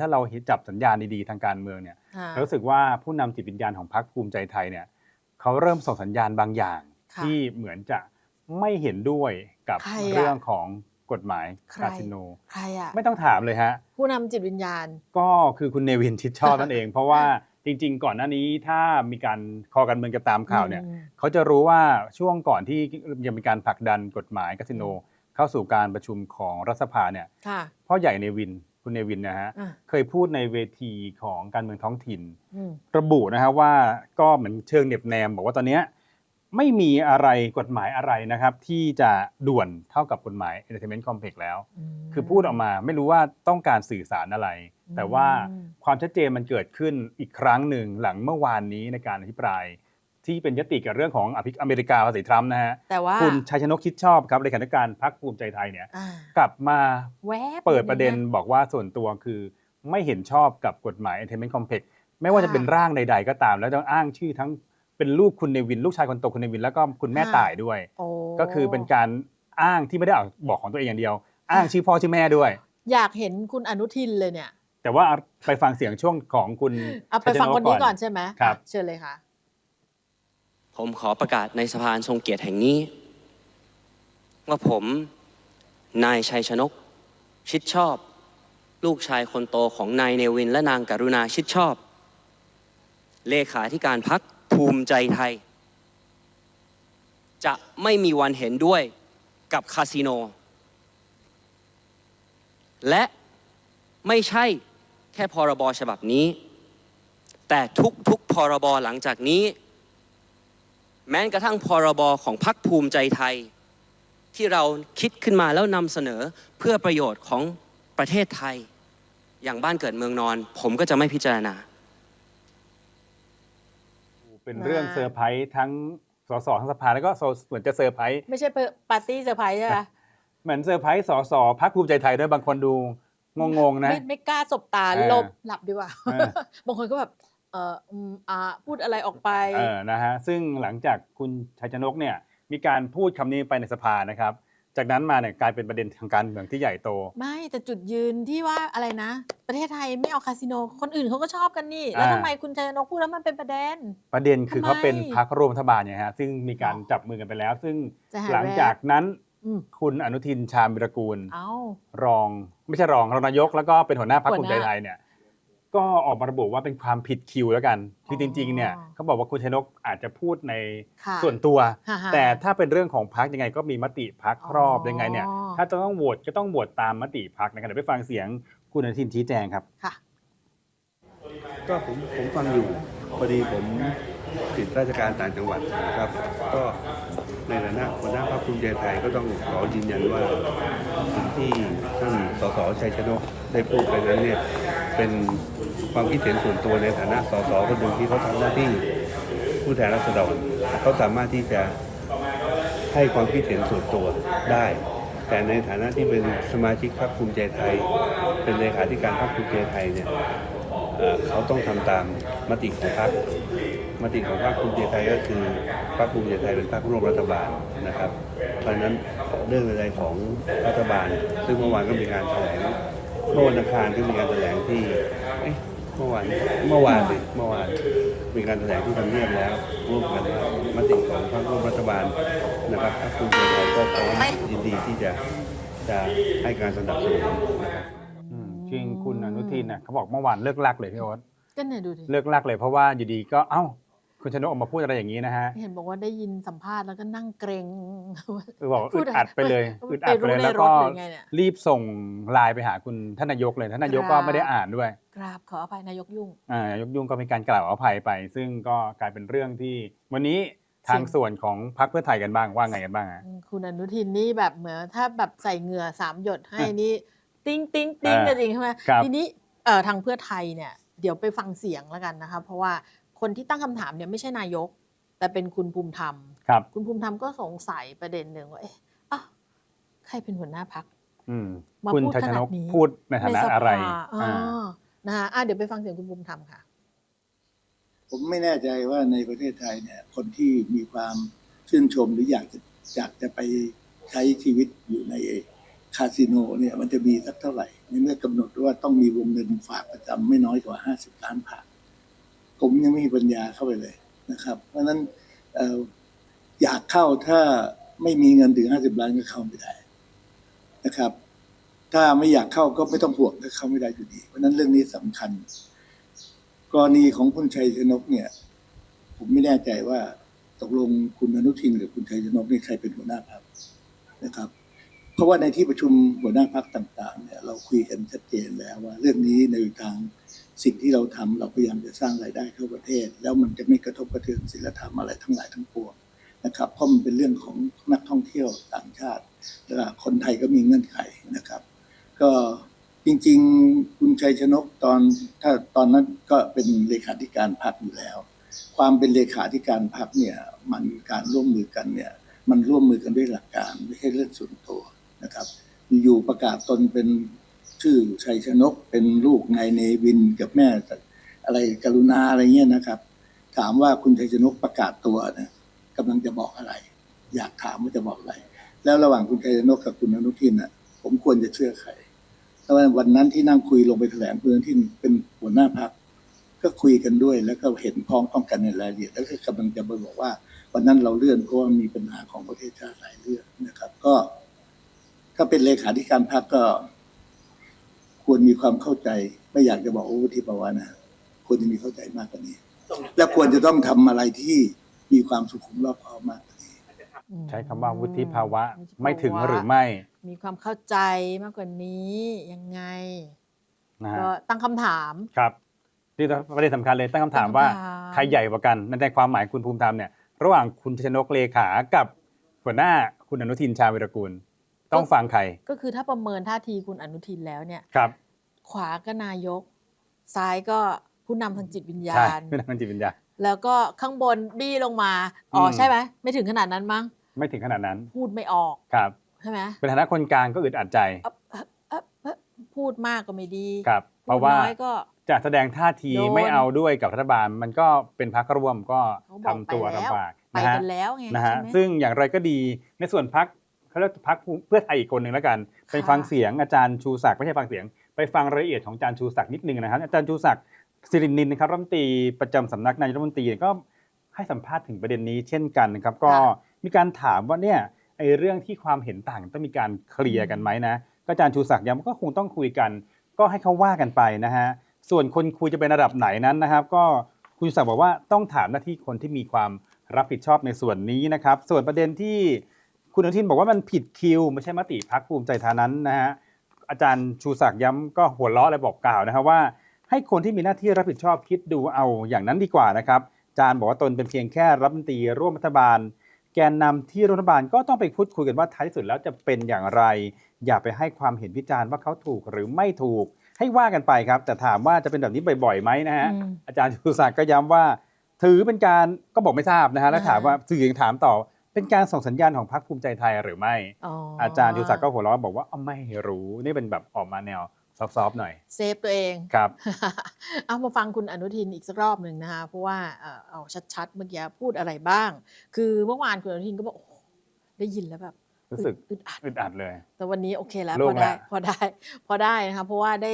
ถ้าเราจับสัญญาณดีๆทางการเมืองเนี่ยค่ะรู้สึกว่าผู้นำจิตวิญญาณของพรรคภูมิใจไทยเนี่ยเขาเริ่มส่งสัญญาณบางอย่างค่ะที่เหมือนจะไม่เห็นด้วยกับใครอะเรื่องของกฎหมายใครคาสิโนใครอะไม่ต้องถามเลยฮะ ผู้นำจิตวิญญาณ ก็คือคุณเนวินชิดชอบนั่นเอง เพราะว่าจริง ๆ ก่อนหน้านี้ถ้ามีการคอกันเมืองจะตามข่าวเนี่ยอืมเขาจะรู้ว่าช่วงก่อนที่ยังมีการผลักดันกฎหมายคาสิโน เข้าสู่การประชุมของรัฐสภาเนี่ยค่ะพ่อใหญ่เนวิน คุณเนวินนะฮะอะ เคยพูดในเวทีของการเมืองท้องถิ่น อืม ระบุนะครับว่าก็เหมือนเชิงเหน็บแนม บอกว่าตอนเนี้ยไม่มีอะไรกฎหมายอะไรนะครับ ที่จะด่วนเท่ากับกฎหมาย Entertainment Complex แล้วมคือพูดออกมาไม่รู้ว่าต้องการสื่อสารอะไรอืมแต่ว่าความชัดเจนมันเกิดขึ้นอีกครั้งหนึ่งหลังเมื่อวานนี้ในการอภิปราย ที่เป็นยติกับเรื่องของอภิอเมริกาภาษีทรัมป์นะฮะแต่ว่าคุณชัยชนกคิดชอบครับเลขาธิการพรรคภูมิใจไทยเนี่ยอ่ากลับมาแวบเปิดประเด็นลยบอกว่าส่วนตัวคือไม่เห็นชอบกับกฎหมาย Entertainment Complex ไม่ว่าจะค่ะเป็นร่างใด ๆ ก็ตาม แล้วต้องอ้างชื่อทั้งเป็นลูกคุณเนวิน ลูกชายคนโตคุณเนวินแล้วก็คุณแม่ค่ะต่ายด้วยโอ้ก็คือเป็นการอ้างที่ไม่ได้เอาบอกของตัวเองอย่างเดียว อ้างชื่อพ่อชื่อแม่ด้วย อยากเห็นคุณอนุทินเลยเนี่ย แต่ว่าไปฟังเสียงช่วงของคุณเอาไปฟังชัยชคนนี้ก่อนใช่ไหมครับอะเชิญเลยค่ะ ผมขอประกาศในสภานทรงเกียรติแห่งนี้ ว่าผมนายชัยชนก ชิดชอบ ลูกชายคนโตของนายเนวินและนางกรุณาชิดชอบ เลขาธิการพักภูมิใจไทย จะไม่มีวันเห็นด้วยกับคาสิโน และไม่ใช่แค่พรบฉบับนี้ แต่ทุกๆพรบหลังจากนี้ แม้กระทั่งพรบของพรรคภูมิใจไทย ที่เราคิดขึ้นมาแล้วนำเสนอเพื่อประโยชน์ของประเทศไทย อย่างบ้านเกิดเมืองนอน ผมก็จะไม่พิจารณา เป็นเรื่องเซอร์ไพรส์ทั้งสสทั้งสภาแล้วก็เหมือนจะเซอร์ไพรส์ไม่ใช่ปาร์ตี้เซอร์ไพรส์ใช่ไหมเหมือนเซอร์ไพรส์สสพรรคภูมิใจไทยด้วยบางคนดูงงๆนะไม่ไม่กล้าสบตาเออหลบหลับดีกว่าเออบางคนก็แบบ เอออืมอ่าพูดอะไรออกไป เออนะฮะซึ่งหลังจากคุณชัยชนกเนี่ยมีการพูดคำนี้ไปในสภานะครับ จากนั้นมาเนี่ยกลายเป็นประเด็นทางการเมืองที่ใหญ่โต ไม่แต่จุดยืนที่ว่าอะไรนะ ประเทศไทยไม่เอาคาสิโน คนอื่นเขาก็ชอบกันนี่ แล้วอ่า ทำไมคุณชัยนกพูดแล้วมันเป็นประเด็น ประเด็นคือทำไม เขาเป็นพรรคร่วมรัฐบาลเนี่ยฮะซึ่งมีการจับมือกันไปแล้ว ซึ่งจะหาหลังแวบจากนั้นอืมคุณอนุทินชาญวิรกูล เอารองไม่ใช่รองรองนายกแล้วก็เป็นหัวหน้าพรรคหัภูวหมิน้าใจไทยเนี่ย ก็ออกมาระบุว่าเป็นความผิดคิวแล้วกัน คือจริงๆเนี่ยอ๋อเขาบอกว่าคุณชัยชนกอาจจะพูดในค่ะส่วนตัวฮ่าๆแต่ถ้าเป็นเรื่องของพักยังไงก็มีมติพักครอบอ๋อยังไงเนี่ย ถ้าจะต้องโหวตก็ต้องโหวตตามมติพักนะครับเดี๋ยวไปฟังเสียงคุณอนุทินชี้แจงครับค่ะก็ผมผมฟังอยู่พอดีผมติดราชการต่างจังหวัดนะครับ ก็ในฐานะหัวหน้าพรรคภูมิใจไทยก็ต้องขอยืนยันว่าสิ่งที่ท่านสสชัยชนกได้พูดไปนั้นเนี่ยเป็น ความคิดเห็นส่วนตัวในฐานะสสคนหนึ่งที่เขาทำหน้าที่ผู้แทนราษฎรเขาสามารถที่จะให้ความคิดเห็นส่วนตัวได้ แต่ในฐานะที่เป็นสมาชิกพรรคภูมิใจไทย เป็นเลขาธิการพรรคภูมิใจไทยเนี่ยเขาต้องทำตามมติของพรรคมติของพรรคภูมิใจไทยก็คือพรรคภูมิใจไทยเป็นพรรคร่วมรัฐบาลนะครับ เพราะฉะนั้นเรื่องอะไรของรัฐบาล ซึ่งเมื่อวานก็มีการแถลงเมื่อวันอังคารก็มีการแถลงที่ เอ๊ะเมื่อวานเมื่อวานสิเมื่อวานมีการแถลงที่ทำเนียบแล้วร่วมกันว่ามติของพรรคร่วมรัฐบาลนะครับพรรคภูมิใจไทยก็พร้อมยินดีที่จะจะให้การสนับสนุนนะครับอืมจริงคุณอนุทินน่ะเขาบอกเมื่อวานเลิกลักเลยพี่โอ๊ตก็เนี่ยดูดิ เลิกลักเลยเพราะว่าอยู่ดีก็เอ้า คุณชนกออกมาพูดอะไรอย่างนี้นะฮะเห็นบอกว่าได้ยินสัมภาษณ์แล้วก็นั่งเกรงคือบอกว่าพูอึดดอะไรอัดไปเลยไปอึดอัดไปเลยไปรู้ในแล้วก็รถหรือไงเนี่ยรีบส่งไลน์ไปหาคุณท่านนายกเลยท่านนายกก็ครับไม่ได้อ่านด้วยกราบขออภัยนายกยุ่งอ่านายกยุ่งก็มีการกล่าวอภัยไป ซึ่งก็กลายเป็นเรื่องที่ วันนี้ทางจริงส่วนของพรรคเพื่อไทยกันบ้างว่าไงกันบ้างฮะคุณอนุทินนี่แบบเหมือนถ้าแบบใส่เหงื่อสามหยดให้อะนี่ติ้งติ้งติ้งอ่ากันจริงใช่ไหมครับทีนี้เอ่อทางเพื่อไทยเนี่ยเดี๋ยวไปฟังเสียงแล้วกันนะคะเพราะว่า คนที่ตั้งคำถามเนี่ยไม่ใช่นายก แต่เป็นคุณภูมิธรรมครับ คุณภูมิธรรมก็สงสัยประเด็นหนึ่งว่าเอ๊ะอ้าวใครเป็นหัวหน้าพักอืมมาคุณพูดชัยชนกขนาดนี้พูดในฐานะอะไรอ๋ออ่านะคะอะเดี๋ยวไปฟังเสียงคุณภูมิธรรมค่ะ ผมไม่แน่ใจว่าในประเทศไทยเนี่ย คนที่มีความชื่นชมหรืออยากจะอยากจะไปใช้ชีวิตอยู่ในคาสิโนเนี่ยมันจะมีสักเท่าไหร่ในเมื่อกำหนดว่าต้องมีวงเงินฝากประจำไม่น้อยกว่า 50 ล้านบาท ผมยังไม่มีปัญญาเข้าไปเลยนะครับ เพราะฉะนั้นอออยากเข้าถ้าไม่มีเงินถึง50ล้านก็เข้าไม่ได้นะครับ ถ้าไม่อยากเข้าก็ไม่ต้องห่วงถ้าเข้าไม่ได้อยู่ดี เพราะนั้นเรื่องนี้สำคัญ กรณีของคุณชัยชนกเนี่ย ผมไม่แน่ใจว่าตกลงคุณอนุทินกับคุณชัยชนกนี่ใครเป็นหัวหน้าพรรคนะครับ เพราะว่าในที่ประชุมหัวหน้าพรรคต่าง ๆ เนี่ย เราคุยกันชัดเจนแล้วว่า เรื่องนี้ในทาง สิ่งที่เราทำเราพยายามจะสร้างรายได้เข้าประเทศ แล้วมันจะไม่กระทบกระเทือนศีลธรรมอะไรทั้งหลายทั้งปวงนะครับเพราะมันเป็นเรื่องของนักท่องเที่ยวต่างชาติและคนไทยก็มีเงื่อนไขนะครับ ก็จริงๆ คุณชัยชนกตอนถ้าตอนนั้นก็เป็นเลขาธิการพรรคอยู่แล้ว ความเป็นเลขาธิการพรรคเนี่ยมันการร่วมมือกันเนี่ยมันร่วมมือกันด้วยหลักการไม่ใช่เรื่องส่วนตัวนะครับ อยู่ประกาศตนเป็น ชื่อชัยชนกเป็นลูกนายเนวินกับแม่อะไรกรุณาอะไรเงี้ยนะครับ ถามว่าคุณชัยชนกประกาศตัวนะกำลังจะบอกอะไร อยากถามว่าจะบอกอะไร แล้วระหว่างคุณชัยชนกกับคุณอนุทินน่ะ ผมควรจะเชื่อใครแล้ววันนั้นที่นั่งคุยลงไปแถลงคุณอนุทินเป็นหัวหน้าพักก็คุยกันด้วย แล้วก็เห็นพ้องต้องกันในรายละเอียด แล้วก็กำลังจะบอกว่าวันนั้นเราเลื่อนเพราะว่ามีปัญหาของประเทศชาติหลายเรื่องนะครับ ก็ ถ้าเป็นเลขาธิการพรรคก็ ควรมีความเข้าใจ ไม่อยากจะบอกโอ้วุฒิภาวะนะควรจะมีเข้าใจมากกว่านี้ และควรจะต้องทำอะไรที่มีความสุขุมรอบคอบมากกว่านี้ ใช้คำว่าวุฒิภาวะวุฒิภาวะไม่ถึงหรือไม่มีความเข้าใจมากกว่านี้ยังไงนะฮะก็ตั้งคำถาม ครับนี่ประเด็นสำคัญเลยตั้งคำถามว่าตั้งคำถาม ใครใหญ่กว่ากันนั่นในความหมายคุณภูมิธรรมเนี่ยระหว่างคุณชนกเลขากับหัวหน้าคุณอนุทินชาญวิรกูล ต้องฟังใคร ก็คือถ้าประเมินท่าทีคุณอนุทินแล้วเนี่ยครับ ขวาก็นายก ซ้ายก็ผู้นำทางจิตวิญญาใช่ณ ไม่นันจิตวิญญาณ แล้วก็ข้างบนบี้ลงมา อ๋ออม ใช่ไหมไม่ถึงขนาดนั้นมั้ง ไม่ถึงขนาดนั้นพูดไม่ออกครับใช่ไหมเป็นฐานะคนกลางก็อึดอัดใจเอ๊ะเอ๊ะเอ๊ะเอ๊ะพูดมากก็ไม่ดีครับ เพพูดราะว่าน้อยก็ จะแสดงท่าทีโดน ไม่เอาด้วยกับรัฐบาล มันก็เป็นพักร่วมก็เขาบทำอกไปตัวแล้วลำบากไปนะฮะกันแล้วไงนะฮะใช่ไหมซึ่งอย่างไรก็ดีในส่วนพัก เขาเรียกพักเพื่อไทยอีกคนหนึ่งแล้วกันไปค่ะฟังเสียงอาจารย์ชูศักดิ์ไม่ใช่ฟังเสียง ไปฟังรายละเอียดของอาจารย์ชูศักดิ์นิดนึงนะครับอาจารย์ชูศักดิ์สิรินินนะครับรัฐมนตรีประจำสำนักนายกรัฐมนตรีก็ให้สัมภาษณ์ถึงประเด็นนี้เช่นกันนะครับก็มีการถามว่าเนี่ยไอ้เรื่องที่ความเห็นต่างต้องมีการเคลียร์กันไหมนะก็อาจารย์ชูศักดิ์ย้ำว่าก็คงต้องคุยกัน ก็ให้เขาว่ากันไปนะฮะส่วนคนคุยจะเป็นระดับไหนนั้นนะครับ ก็คุณชูศักดิ์บอกว่าต้องถามหน้าที่คนที่มีความรับผิดชอบในส่วนนี้นะครับ ส่วนประเด็นที่ คุณอนุทินบอกว่ามันผิดคิว ไม่ใช่มติพักภูมิใจไทยนั้นนะฮะอาจารย์ชูศักดิ์ย้ำก็หัวเราะเลยบอกกล่าวนะครับว่า ให้คนที่มีหน้าที่รับผิดชอบคิดดูเอาอย่างนั้นดีกว่านะครับอาจารย์บอกว่าตนเป็นเพียงแค่รัฐมนตรีร่วมรัฐบาล แกนนำที่รัฐบาลก็ต้องไปพูดคุยกันว่าท้ายที่สุดแล้วจะเป็นอย่างไร อย่าไปให้ความเห็นวิจารณ์ว่าเขาถูกหรือไม่ถูก ให้ว่ากันไปครับ แต่ถามว่าจะเป็นแบบนี้บ่อยๆไหมนะฮะอืมอาจารย์ชูศักดิ์ก็ย้ำว่า ถือเป็นการก็บอกไม่ทราบนะฮะแล้วอ่าถามว่าสื่อยังถามต่อ เป็นการส่งสัญญาณของพรรคภูมิใจไทยหรือไม่อ๋อออาจารย์ชูศักดิ์ก็หัวเราะบอกว่าอ๋อไม่รู้นี่เป็นแบบออกมาแนวซอฟๆหน่อย เซฟตัวเองครับ เอามาฟังคุณอนุทินอีกสักรอบหนึ่งนะคะเพราะว่าเอ่อเอาชัดๆเมื่อกี้พูดอะไรบ้าง คือเมื่อวานคุณอนุทินก็บอกโอ้โหได้ยินแล้วแบบรู้สึกอึดอัดอึดอัดเลย แต่วันนี้โอเคแล้วโล่พงอได้แล้วพอได้ พอได้นะคะเพราะว่าได้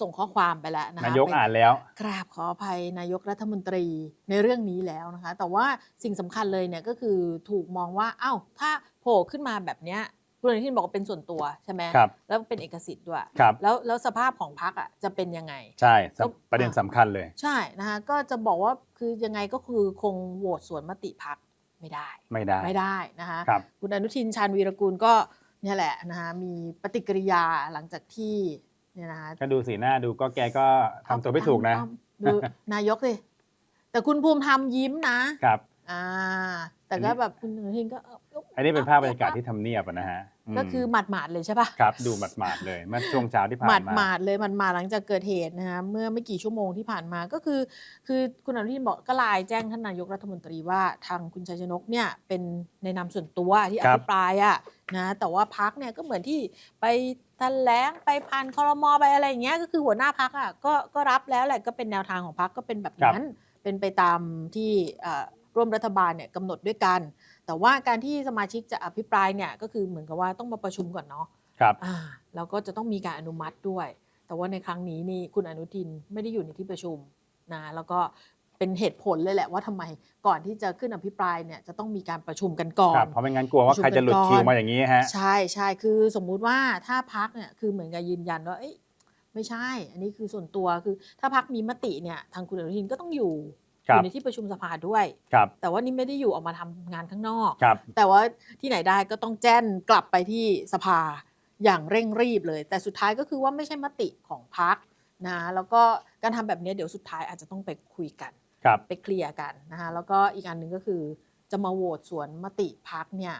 ส่งข้อความไปแล้วนะคะนายกไปอ่านแล้ว กราบขออภัยนายกรัฐมนตรีในเรื่องนี้แล้วนะคะ แต่ว่าสิ่งสำคัญเลยเนี่ยก็คือถูกมองว่าอ้าวถ้าโผล่ขึ้นมาแบบเนี้ยคุณอนุทินบอกว่าเป็นส่วนตัวใช่ไหมครับแล้วเป็นเอกสิทธิ์ด้วยครับแล้วแล้วสภาพของพรรคอะจะเป็นยังไง ใช่ก็ประเด็นสำคัญเลย ใช่นะคะก็จะบอกว่าคือยังไงก็คือคงโหวตสวนมติพักไม่ได้ ไม่ได้ไม่ได้นะคะครับคุณอนุทินชาญวีรกูลก็เนี่ยแหละนะคะมีปฏิกิริยาหลังจากที่ เนี่ยนะคะก็ดูสีหน้าดูก็แกก็ทำตัวไม่ถูกนะเอาเอาดูนายกสิแต่คุณภูมิธรรมยิ้มนะครับ อ่า แต่ก็แบบคุณอนุทินก็เอันนี้เป็นภาพบรรยากาศที่ทำเนียบอะนะฮะมก็คือหมาดหมาดๆเลยใช่ปะครับดูหมาดๆเลยเมื่อช่วงเช้าที่ผ่าหมาดนมา หมาดๆเลยหมาดหมาดๆหลังจากเกิดเหตุนะคะเมื่อไม่กี่ชั่วโมงที่ผ่านมาก็คือ คือคุณอนุทินบอกก็ไลน์แจ้งท่านนายกรัฐมนตรีว่าทางคุณชัยชนกเนี่ยเป็นในนามส่วนตัวที่อครับ ภิปรายอะนะแต่ว่าพักเนี่ยก็เหมือนที่ไปแถลงไปพันคอรมอไปอะไรอย่างเงี้ยก็คือหัวหน้าพักอะก็ก็รับแล้วแหละก็เป็นแนวทางของพักก็เป็นแบบนั้น เป็นไปตามที่เอ่อ ร่วมรัฐบาลเนี่ยกำหนดด้วยกัน แต่ว่าการที่สมาชิกจะอภิปรายเนี่ยก็คือเหมือนกับว่าต้องมาประชุมก่อนเนาะครับอ่าแล้วก็จะต้องมีการอนุมัติด้วย แต่ว่าในครั้งนี้นี่คุณอนุทินไม่ได้อยู่ในที่ประชุมนะแล้วก็เป็นเหตุผลเลยแหละว่าทำไมก่อนที่จะขึ้นอภิปรายเนี่ยจะต้องมีการประชุมกันก่อครันบเพราะไม่งั้นกลัวว่าใครจะหลุดคิวมาอย่างนี้ฮะใช่ใช่คือสมมุติว่าถ้าพักเนี่ยคือเหมือนกับยืนยันว่าเอ้ยไม่ใช่ อันนี้คือส่วนตัวคือถ้าพักมีมติเนี่ยทางคุณอนุทินก็ต้องอยู่ครั อบยู่ในที่ประชุมสภาด้วย ครับ แต่ว่านี่ไม่ได้อยู่ออกมาทำงานข้างนอก ครับ แต่ว่าที่ไหนได้ก็ต้องแจ้นกลับไปที่สภาอย่างเร่งรีบเลย แต่สุดท้ายก็คือว่าไม่ใช่มติของพักนะแล้วก็การทำแบบนี้เดี๋ยวสุดท้ายอาจจะต้องไปคุยกัน ครับ ไปเคลียร์กันนะคะแล้วก็อีกอันหนึ่งก็คือจะมาโหวตสวนมติพักเนี่ย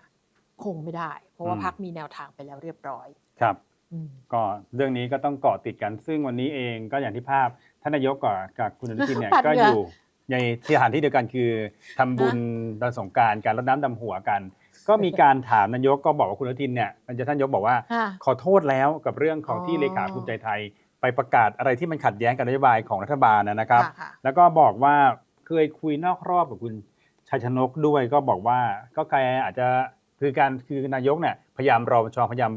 คงไม่ได้ เพราะว่าอืม พักมีแนวทางไปแล้วเรียบร้อยครับ อืม ก็เรื่องนี้ก็ต้องเกาะติดกัน ซึ่งวันนี้เองก็อย่างที่ภาพท่านนายกกับกับคุณอนุทินเนี่ยปั่นก็เหงื่ออยู่ ในสถานที่เดียวกันคือทำบุญตอนสงกรารการรดน้ำดำหัวกัน ก็มีการถามนายกก็บอกว่าคุณอนุทินเนี่ยมันจะท่านนายกบอกว่าค่ะขอโทษแล้วกับเรื่องของที่อ๋อเลขาภูมิใจไทย ไปประกาศอะไรที่มันขัดแย้งกับนโยบายของรัฐบาลนะครับค่ะค่ะแล้วก็บอกว่าเคยคุยนอกรอบกับคุณชัยชนกด้วยก็บอกว่าก็ใครอาจจะคือการคือนายกเนี่ยพยายามรอปชพยายาม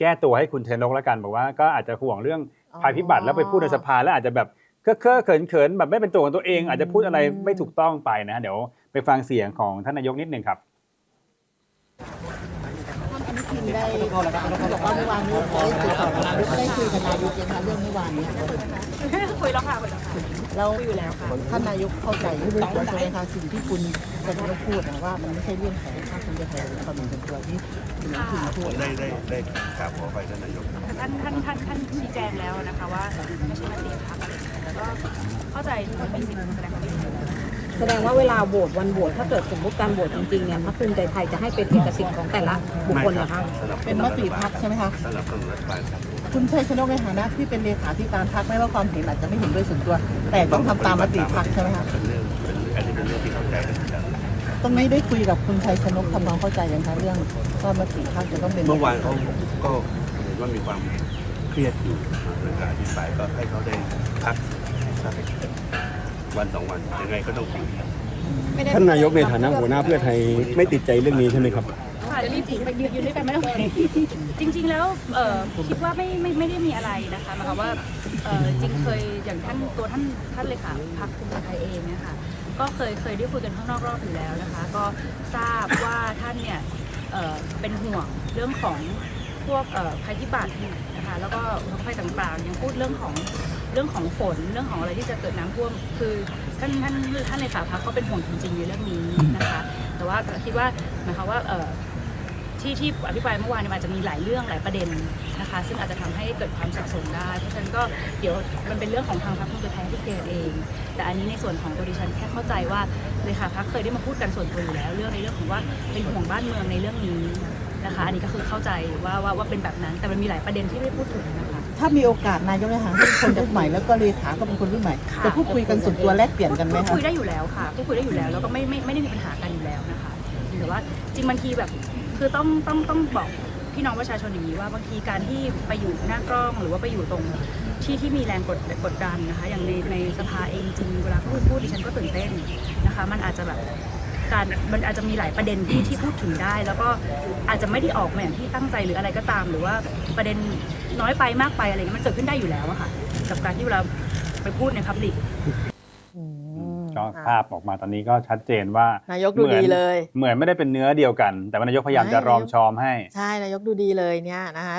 แก้ตัวให้คุณชัยชนกแล้วกันบอกว่าก็อาจจะห่วงเรื่องภัยพิบัติแล้วไปพูดในสภาแล้วอาจจะแบบ เคอะเคอะเขินเขินๆแบบไม่เป็นตัวของตัวเอง อาจจะพูดอะไรไม่ถูกต้องไปนะเดี๋ยวไปฟังเสียงของท่านนายกนิดหนึ่งครับท่านอนุทินได้บอกว่าเมื่อวานนี้ได้ติดต่อกับนายกได้คุยกับนายกยังคะเรื่องเมื่อวานเนี้คุยแล้วค่ะคุยแล้วค่ะแล้วคุยอยู่แล้วค่ะท่านนายกเข้าใจใช่ไหมคะสิ่งที่คุณจะต้องพูดนะว่ามันไม่ใช่เรื่องของภาคภูมิใจไทยหรือความเป็นส่วนตัวที่คุณอนุทินพูดได้ได้ได้กราบขอไปท่านนายกท่านท่านท่านท่านชี้แจงแล้วนะคะว่าไม่ใช่มติพักอะไรอย่างเงี้ย แล้วก็เข้าใจทุกคนมีสิทธิ์แสดงความคิดเห็นแสดงว่าเวลาโหวตวันโหวตถ้าเกิดสมมติการโหวตจริงๆเนี่ยพรรคภูมิใจไทยจะให้เป็นเอกสิทธิ์ของแต่ละบุคคลเหรอคะ เป็นมติพักใช่ไหมคะสนับสนุนรัฐบาลครับคุณชัยชนกในฐานะที่เป็นเลขาธิการพักไม่ว่าความเห็นอาจจะไม่เห็นด้วยส่วนตัว แต่ต้องทำตามมติพักใช่ไหมคะเป็นเรื่องเป็นอันนี้เป็นเรื่องที่เข้าใจกันอยู่แล้วตรงนี้ได้คุยกับคุณชัยชนกทำความเข้าใจยังคะเรื่องว่ามติพักจะต้องเป็นเมื่อวานเขาก็เห็นว่ามีความเครียดอยู่ในการอภิปรายก็ให้เขาได้พักสัก วันสองวันยังไงก็ต้องคุยท่านนายกในฐานะหัวหน้าเพื่อไทยไม่ติดใจเรื่องนี้ใช่ไหมครับ ค่ะจะรีบไปยืนยืนด้วยกันไม่ต้องจริง ๆ แล้วเอ่อคิดว่าไม่ไม่ไม่ได้มีอะไรนะคะหมายความว่าเอ่อจริงเคยอย่างท่านตัวท่านท่านเลขาพักภูมิใจไทยเองเนี่ยค่ะก็เคยเคยได้คุยกันข้างนอกรอบอยู่แล้วนะคะ ก็ทราบว่าท่านเนี่ยเอ่อเป็นห่วงเรื่องของพวกเอ่อภัยพิบัตินะคะแล้วก็อุทกภัยต่างๆยังพูดเรื่องของ เรื่องของฝนเรื่องของอะไรที่จะเกิดน้ำท่วม คือท่านท่านท่านเลขาพักก็เป็นห่วงจริงๆในเรื่องนี้นะคะ แต่ว่าคิดว่าหมายความว่าเอ่อที่ที่อภิปรายเมื่อวานอาจจะมีหลายเรื่องหลายประเด็นนะคะ ซึ่งอาจจะทำให้เกิดความสับสนได้ เพราะฉะนั้นก็เดี๋ยวมันเป็นเรื่องของทางพรรคภูมิใจไทยที่เคลียร์เอง แต่อันนี้ในส่วนของตัวดิฉันแค่เข้าใจว่าเลยค่ะพรรคเคยได้มาพูดกันส่วนตัวอยู่แล้ว เรื่องในเรื่องของว่าเป็นห่วงบ้านเมืองในเรื่องนี้นะคะ อันนี้ก็คือเข้าใจว่าว่าว่าเป็นแบบนั้น แต่มันมีหลายประเด็นที่ไม่พูดถึงนะคะ ถ้ามีโอกาสนายกในฐานะที่เป็นคนรุ่นใหม่แล้วก็เลขาก็เป็นคนรุ่นใหม่ค่ะจะพูดคุยกันส่วนตัวแลกเปลี่ยนกันไหมพูดคะคุยได้อยู่แล้วค่ะพูดคุยได้อยู่แล้วแล้วก็ไม่ไม่ไม่ได้มีปัญหากันอยู่แล้วนะคะแต่ว่าจริงบางทีแบบคือต้องต้องต้องบอกพี่น้องประชาชนอย่างนี้ว่าบางทีการที่ไปอยู่หน้ากล้องหรือว่าไปอยู่ตรงที่ที่มีแรงกดกดดันนะคะ อย่างในในสภาเองจริงเวลาพูดพูดดิฉันก็ตื่นเต้นนะคะ มันอาจจะแบบ การมันอาจจะมีหลายประเด็นที่ที่พูดถึงได้ แล้วก็อาจจะไม่ได้ออกมาอย่างที่ตั้งใจหรืออะไรก็ตาม หรือว่าประเด็นน้อยไปมากไปอะไรเงี้ยมันเกิดขึ้นได้อยู่แล้วอะค่ะ กับการที่เวลาไปพูดในพับลิกอืมก็อะภาพออกมาตอนนี้ก็ชัดเจนว่านายกดูดีเลย เหมือนไม่ได้เป็นเนื้อเดียวกัน แต่ว่านายกพยายามจะรอมชอมให้ ใช่ นายกดูดีเลยเนี่ยนะคะ